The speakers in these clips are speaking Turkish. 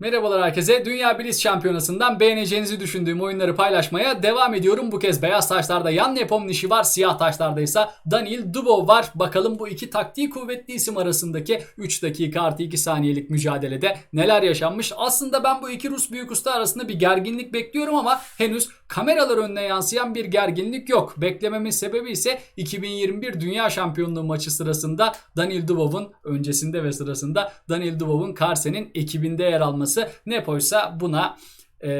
Merhabalar herkese. Dünya Blitz Şampiyonası'ndan beğeneceğinizi düşündüğüm oyunları paylaşmaya devam ediyorum. Bu kez beyaz taşlarda Yan Nepomniachtchi var. Siyah taşlarda ise Daniil Dubov var. Bakalım bu iki taktiği kuvvetli isim arasındaki 3 dakika artı 2 saniyelik mücadelede neler yaşanmış. Aslında ben bu iki Rus büyük usta arasında bir gerginlik bekliyorum ama henüz kameralar önüne yansıyan bir gerginlik yok. Beklememin sebebi ise 2021 Dünya Şampiyonluğu maçı sırasında Daniil Dubov'un öncesinde ve sırasında Daniil Dubov'un Karsen'in ekibinde yer alması. Nepoysa buna e,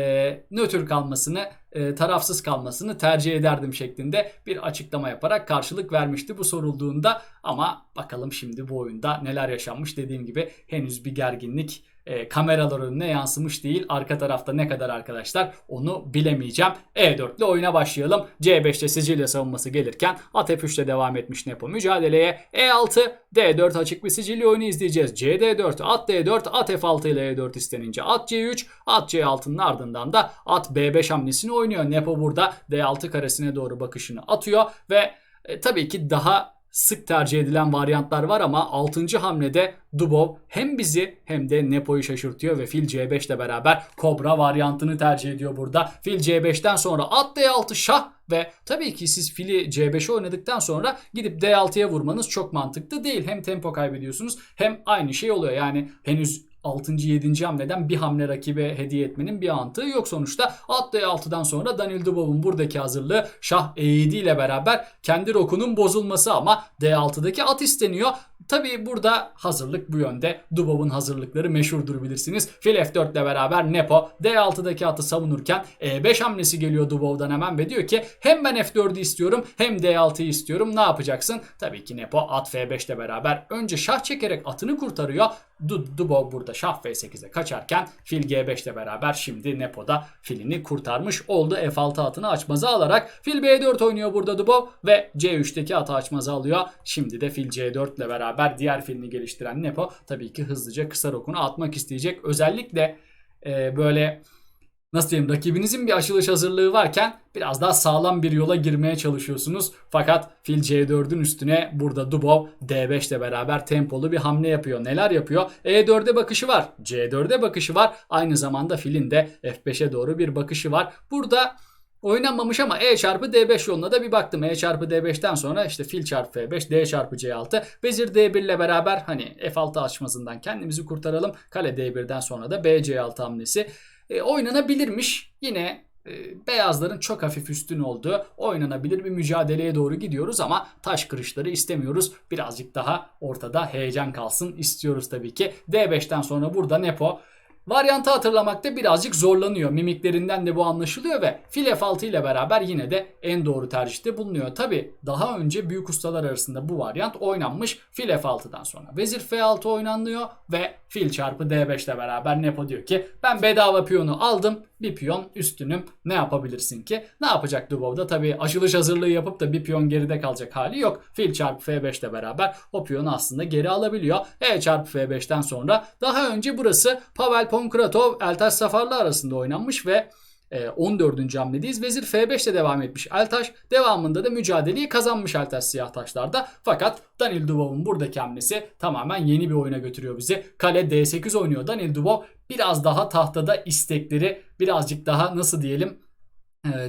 nötr kalmasını, e, tarafsız kalmasını tercih ederdim şeklinde bir açıklama yaparak karşılık vermişti bu sorulduğunda. Ama bakalım şimdi bu oyunda neler yaşanmış dediğim gibi henüz bir gerginlik e, kameralar önüne yansımış değil. Arka tarafta ne kadar arkadaşlar onu bilemeyeceğim. E4 ile oyuna başlayalım. C5'te Sicilya savunması gelirken at F3'te devam etmiş Nepo mücadeleye. E6 D4 açık bir Sicilya oyunu izleyeceğiz. CD4 at D4 at F6 ile E4 istenince at C3 at C6'nın ardından da at B5 hamlesini oynuyor. Nepo burada D6 karesine doğru bakışını atıyor ve e, tabii ki daha sık tercih edilen varyantlar var ama 6. hamlede Dubov hem bizi hem de Nepo'yu şaşırtıyor ve fil C5 ile beraber Kobra varyantını tercih ediyor burada. Fil C5'ten sonra at D6 şah ve tabii ki siz fili C5'e oynadıktan sonra gidip D6'ya vurmanız çok mantıklı değil. Hem tempo kaybediyorsunuz hem aynı şey oluyor. Yani henüz 6. 7. hamleden bir hamle rakibe hediye etmenin bir mantığı yok sonuçta. At D6'dan sonra Daniil Dubov'un buradaki hazırlığı Şah E7 ile beraber kendi rokunun bozulması ama D6'daki at isteniyor. Tabii burada hazırlık bu yönde. Dubov'un hazırlıkları meşhurdur bilirsiniz. Fil F4 ile beraber Nepo D6'daki atı savunurken E5 hamlesi geliyor Dubov'dan hemen ve diyor ki hem ben F4'ü istiyorum hem D6'yı istiyorum. Ne yapacaksın? Tabii ki Nepo at F5 ile beraber önce şah çekerek atını kurtarıyor. Du Dubov burada şah F8'e kaçarken fil G5 ile beraber şimdi Nepo'da filini kurtarmış oldu. F6 atını açmaza alarak fil B4 oynuyor burada Dubov ve C3'teki atı açmaza alıyor. Şimdi de fil C4 ile beraber diğer filini geliştiren Nepo tabii ki hızlıca kısa rokunu atmak isteyecek. Özellikle e, böyle nasıl diyeyim rakibinizin bir açılış hazırlığı varken biraz daha sağlam bir yola girmeye çalışıyorsunuz. Fakat fil C4'ün üstüne burada Dubov D5 ile beraber tempolu bir hamle yapıyor. Neler yapıyor? E4'e bakışı var. C4'e bakışı var. Aynı zamanda filin de F5'e doğru bir bakışı var. Burada oynanmamış ama E çarpı D5 yoluna da bir baktım. E çarpı D5'ten sonra işte fil çarpı F5, D çarpı C6, vezir D1 ile beraber hani F6 açmasından kendimizi kurtaralım. Kale D1'den sonra da B C6 hamlesi e, oynanabilirmiş. Yine e, beyazların çok hafif üstün olduğu oynanabilir bir mücadeleye doğru gidiyoruz ama taş kırışları istemiyoruz. Birazcık daha ortada heyecan kalsın istiyoruz tabii ki. D5'ten sonra burada Nepo Varyantı hatırlamakta birazcık zorlanıyor. Mimiklerinden de bu anlaşılıyor ve fil F6 ile beraber yine de en doğru tercihte bulunuyor. Tabi daha önce büyük ustalar arasında bu varyant oynanmış fil F6'dan sonra. Vezir F6 oynanıyor ve fil çarpı D5 ile beraber Nepo diyor ki ben bedava piyonu aldım bir piyon üstünüm ne yapabilirsin ki? Ne yapacak Dubov'da? Tabi açılış hazırlığı yapıp da bir piyon geride kalacak hali yok. Fil çarpı F5 ile beraber o piyonu aslında geri alabiliyor. E çarpı F5'ten sonra daha önce burası Pavel Pankratov Eltaş Safarlı arasında oynanmış ve 14. hamledeyiz. Vezir F5 ile devam etmiş Eltaş. Devamında da mücadeleyi kazanmış Eltaş siyah taşlarda. Fakat Danil Dubov'un buradaki hamlesi tamamen yeni bir oyuna götürüyor bizi. Kale D8 oynuyor Danil Dubov. Biraz daha tahtada istekleri birazcık daha nasıl diyelim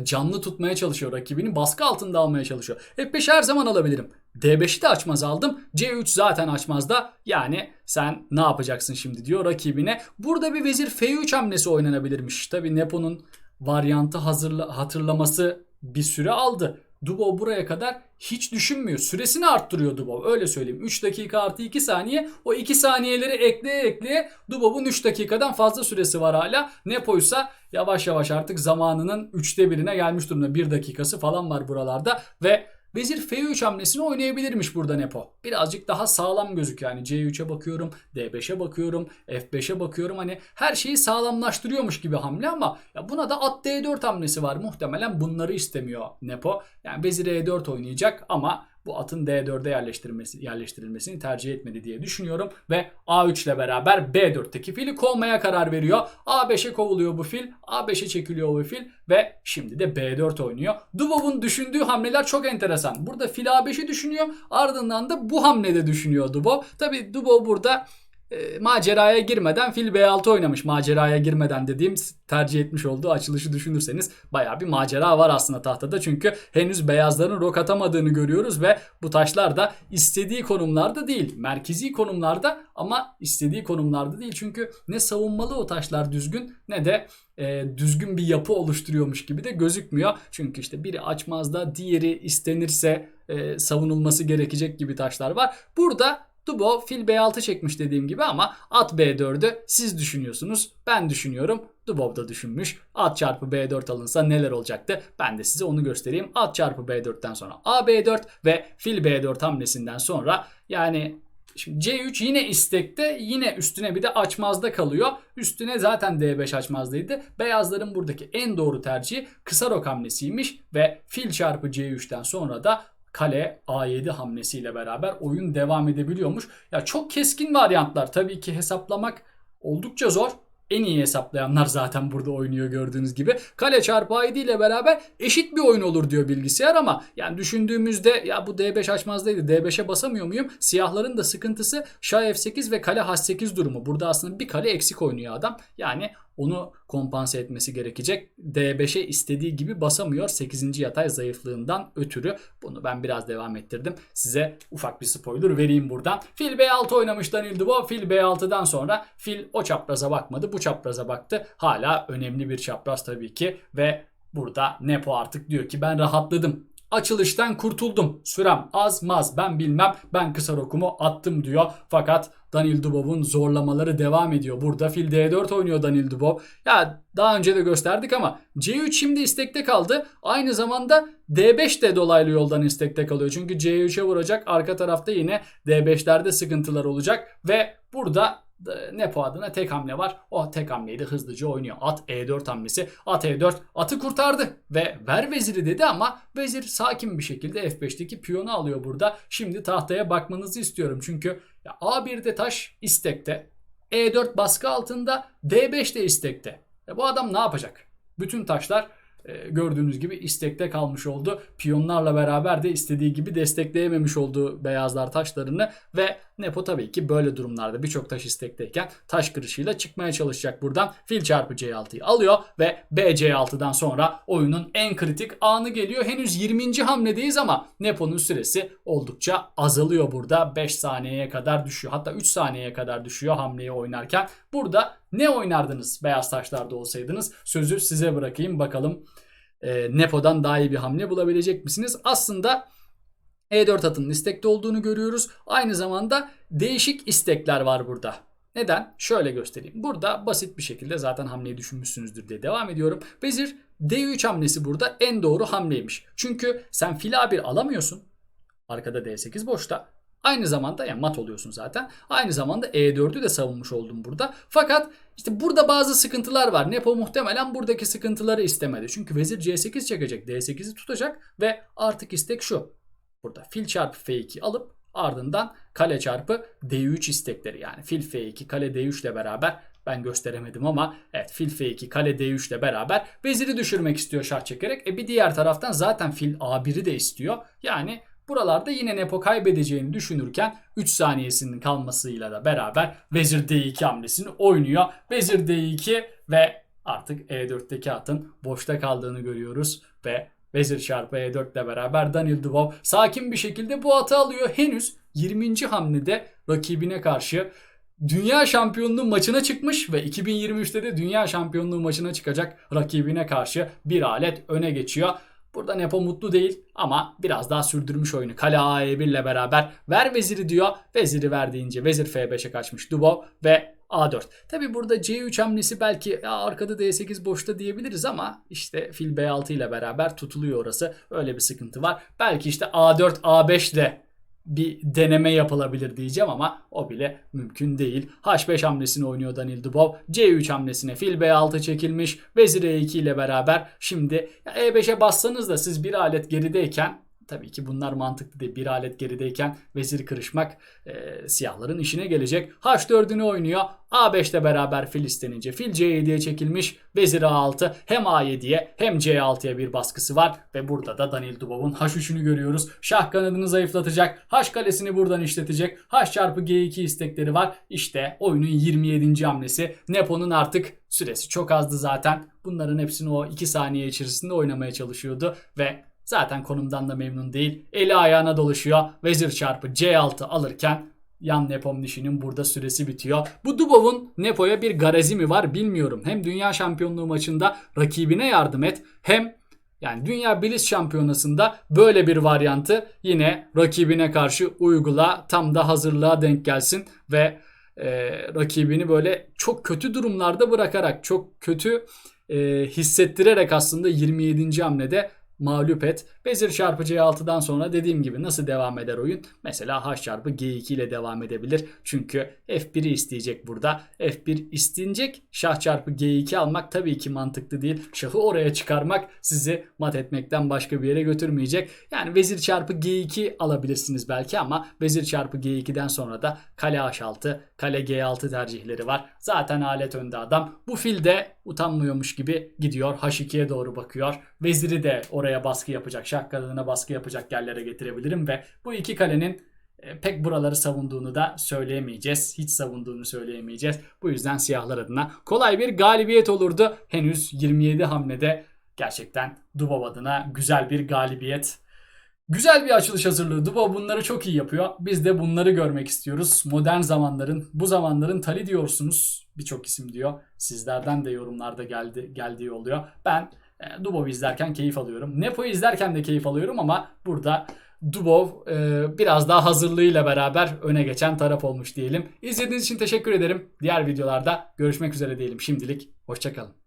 canlı tutmaya çalışıyor rakibini. Baskı altında almaya çalışıyor. F5 her zaman alabilirim. D5'i de açmaz aldım. C3 zaten açmazda. Yani sen ne yapacaksın şimdi diyor rakibine. Burada bir vezir F3 hamlesi oynanabilirmiş. Tabi Nepo'nun varyantı hazırla, hatırlaması bir süre aldı. Dubov buraya kadar hiç düşünmüyor. Süresini arttırıyor Dubov. Öyle söyleyeyim. 3 dakika artı 2 saniye. O 2 saniyeleri ekleye ekleye Dubov'un 3 dakikadan fazla süresi var hala. Nepo'ysa yavaş yavaş artık zamanının 3'te birine gelmiş durumda. 1 dakikası falan var buralarda. Ve Vezir F3 hamlesini oynayabilirmiş burada Nepo. Birazcık daha sağlam gözüküyor. Yani C3'e bakıyorum, D5'e bakıyorum, F5'e bakıyorum. Hani her şeyi sağlamlaştırıyormuş gibi hamle ama ya buna da at D4 hamlesi var. Muhtemelen bunları istemiyor Nepo. Yani Vezir E4 oynayacak ama bu atın D4'e yerleştirilmesi, yerleştirilmesini tercih etmedi diye düşünüyorum. Ve A3 ile beraber B4'teki fili kovmaya karar veriyor. A5'e kovuluyor bu fil. A5'e çekiliyor bu fil. Ve şimdi de B4 oynuyor. Dubov'un düşündüğü hamleler çok enteresan. Burada fil A5'i düşünüyor. Ardından da bu hamlede düşünüyor Dubov. Tabi Dubov burada e, maceraya girmeden fil B6 oynamış. Maceraya girmeden dediğim tercih etmiş olduğu açılışı düşünürseniz baya bir macera var aslında tahtada. Çünkü henüz beyazların rok atamadığını görüyoruz ve bu taşlar da istediği konumlarda değil. Merkezi konumlarda ama istediği konumlarda değil. Çünkü ne savunmalı o taşlar düzgün ne de e, düzgün bir yapı oluşturuyormuş gibi de gözükmüyor. Çünkü işte biri açmazda diğeri istenirse e, savunulması gerekecek gibi taşlar var. Burada Dubo fil B6 çekmiş dediğim gibi ama at B4'ü siz düşünüyorsunuz. Ben düşünüyorum. Dubov da düşünmüş. At çarpı B4 alınsa neler olacaktı? Ben de size onu göstereyim. At çarpı B4'ten sonra A B4 ve fil B4 hamlesinden sonra yani Şimdi C3 yine istekte yine üstüne bir de açmazda kalıyor. Üstüne zaten D5 açmazdaydı. Beyazların buradaki en doğru tercihi kısa rok hamlesiymiş ve fil çarpı C3'ten sonra da kale A7 hamlesiyle beraber oyun devam edebiliyormuş. Ya çok keskin varyantlar tabii ki hesaplamak oldukça zor. En iyi hesaplayanlar zaten burada oynuyor gördüğünüz gibi. Kale çarpı A7 ile beraber eşit bir oyun olur diyor bilgisayar ama yani düşündüğümüzde ya bu D5 açmazdaydı D5'e basamıyor muyum? Siyahların da sıkıntısı Şah F8 ve kale H8 durumu. Burada aslında bir kale eksik oynuyor adam. Yani onu kompanse etmesi gerekecek. D5'e istediği gibi basamıyor 8. yatay zayıflığından ötürü. Bunu ben biraz devam ettirdim. Size ufak bir spoiler vereyim buradan. Fil B6 oynamış Danil Dubo. Fil B6'dan sonra fil o çapraza bakmadı. Bu çapraza baktı. Hala önemli bir çapraz tabii ki ve burada Nepo artık diyor ki ben rahatladım. Açılıştan kurtuldum. Sürem az maz ben bilmem ben kısa rokumu attım diyor. Fakat Danil Dubov'un zorlamaları devam ediyor. Burada fil D4 oynuyor Danil Dubov. Ya daha önce de gösterdik ama C3 şimdi istekte kaldı. Aynı zamanda D5 de dolaylı yoldan istekte kalıyor. Çünkü C3'e vuracak. Arka tarafta yine D5'lerde sıkıntılar olacak. Ve burada Nepo adına tek hamle var. O tek hamleyi de hızlıca oynuyor. At E4 hamlesi. At E4 atı kurtardı ve ver veziri dedi ama vezir sakin bir şekilde F5'teki piyonu alıyor burada. Şimdi tahtaya bakmanızı istiyorum. Çünkü ya A1'de taş istekte. E4 baskı altında. D5 de istekte. E bu adam ne yapacak? Bütün taşlar gördüğünüz gibi istekte kalmış oldu. Piyonlarla beraber de istediği gibi destekleyememiş oldu beyazlar taşlarını ve Nepo tabii ki böyle durumlarda birçok taş istekteyken taş kırışıyla çıkmaya çalışacak buradan. Fil çarpı C6'yı alıyor ve BC6'dan sonra oyunun en kritik anı geliyor. Henüz 20. hamledeyiz ama Nepo'nun süresi oldukça azalıyor burada. 5 saniyeye kadar düşüyor. Hatta 3 saniyeye kadar düşüyor hamleyi oynarken. Burada ne oynardınız beyaz taşlarda olsaydınız? Sözü size bırakayım bakalım e, Nepo'dan daha iyi bir hamle bulabilecek misiniz? Aslında e4 atının istekte olduğunu görüyoruz. Aynı zamanda değişik istekler var burada. Neden? Şöyle göstereyim. Burada basit bir şekilde zaten hamleyi düşünmüşsünüzdür diye devam ediyorum. Vezir D3 hamlesi burada en doğru hamleymiş. Çünkü sen fil A1 alamıyorsun. Arkada D8 boşta. Aynı zamanda yani mat oluyorsun zaten. Aynı zamanda E4'ü de savunmuş oldum burada. Fakat işte burada bazı sıkıntılar var. Nepo muhtemelen buradaki sıkıntıları istemedi. Çünkü vezir C8 çekecek. D8'i tutacak ve artık istek şu. Burada fil çarpı F2 alıp ardından kale çarpı D3 istekleri yani fil F2 kale D3 ile beraber ben gösteremedim ama evet fil F2 kale D3 ile beraber veziri düşürmek istiyor şah çekerek. E bir diğer taraftan zaten fil A1'i de istiyor. Yani Buralarda yine Nepo kaybedeceğini düşünürken 3 saniyesinin kalmasıyla da beraber Vezir D2 hamlesini oynuyor. Vezir D2 ve artık E4'teki atın boşta kaldığını görüyoruz ve Vezir çarpı E4 ile beraber Daniel Dubov sakin bir şekilde bu atı alıyor. Henüz 20. hamlede rakibine karşı dünya şampiyonluğu maçına çıkmış ve 2023'te de dünya şampiyonluğu maçına çıkacak rakibine karşı bir alet öne geçiyor. Burada Nepo mutlu değil ama biraz daha sürdürmüş oyunu. Kale A1 ile beraber ver veziri diyor. Veziri verdiğince vezir F5'e kaçmış Dubov ve A4. Tabi burada C3 hamlesi belki arkada D8 boşta diyebiliriz ama işte fil B6 ile beraber tutuluyor orası. Öyle bir sıkıntı var. Belki işte A4 A5 de bir deneme yapılabilir diyeceğim ama o bile mümkün değil. H5 hamlesini oynuyor Danil Dubov. C3 hamlesine fil B6 çekilmiş. Vezir E2 ile beraber şimdi E5'e bassanız da siz bir alet gerideyken tabii ki bunlar mantıklı değil. Bir alet gerideyken vezir kırışmak e, siyahların işine gelecek. H4'ünü oynuyor. A5'te beraber fil istenince fil C7'ye çekilmiş. Vezir A6 hem A7'ye hem C6'ya bir baskısı var. Ve burada da Danil Dubov'un H3'ünü görüyoruz. Şah kanadını zayıflatacak. H kalesini buradan işletecek. H çarpı G2 istekleri var. İşte oyunun 27. hamlesi. Nepo'nun artık süresi çok azdı zaten. Bunların hepsini o 2 saniye içerisinde oynamaya çalışıyordu. Ve zaten konumdan da memnun değil. Eli ayağına dolaşıyor. Vezir çarpı C6 alırken Yan Nepomniachtchi'nin burada süresi bitiyor. Bu Dubov'un Nepo'ya bir garezi mi var bilmiyorum. Hem dünya şampiyonluğu maçında rakibine yardım et hem yani Dünya Bilis Şampiyonası'nda böyle bir varyantı yine rakibine karşı uygula tam da hazırlığa denk gelsin ve e, rakibini böyle çok kötü durumlarda bırakarak çok kötü e, hissettirerek aslında 27. hamlede mağlup et. Vezir çarpı C6'dan sonra dediğim gibi nasıl devam eder oyun? Mesela H çarpı G2 ile devam edebilir. Çünkü F1'i isteyecek burada. F1 istenecek. Şah çarpı G2 almak tabii ki mantıklı değil. Şahı oraya çıkarmak sizi mat etmekten başka bir yere götürmeyecek. Yani vezir çarpı G2 alabilirsiniz belki ama vezir çarpı G2'den sonra da kale H6, kale G6 tercihleri var. Zaten alet önde adam. Bu fil de utanmıyormuş gibi gidiyor. H2'ye doğru bakıyor. Veziri de oraya baskı yapacak. Şah kanadına baskı yapacak yerlere getirebilirim ve bu iki kalenin e, pek buraları savunduğunu da söyleyemeyeceğiz. Hiç savunduğunu söyleyemeyeceğiz. Bu yüzden siyahlar adına kolay bir galibiyet olurdu. Henüz 27 hamlede gerçekten Dubov adına güzel bir galibiyet. Güzel bir açılış hazırlığı. Dubov bunları çok iyi yapıyor. Biz de bunları görmek istiyoruz. Modern zamanların, bu zamanların tali diyorsunuz. Birçok isim diyor. Sizlerden de yorumlarda geldi geldiği oluyor. Ben e, Dubov'u izlerken keyif alıyorum. Nepo'yu izlerken de keyif alıyorum ama burada Dubov e, biraz daha hazırlığıyla beraber öne geçen taraf olmuş diyelim. İzlediğiniz için teşekkür ederim. Diğer videolarda görüşmek üzere diyelim şimdilik. Hoşçakalın.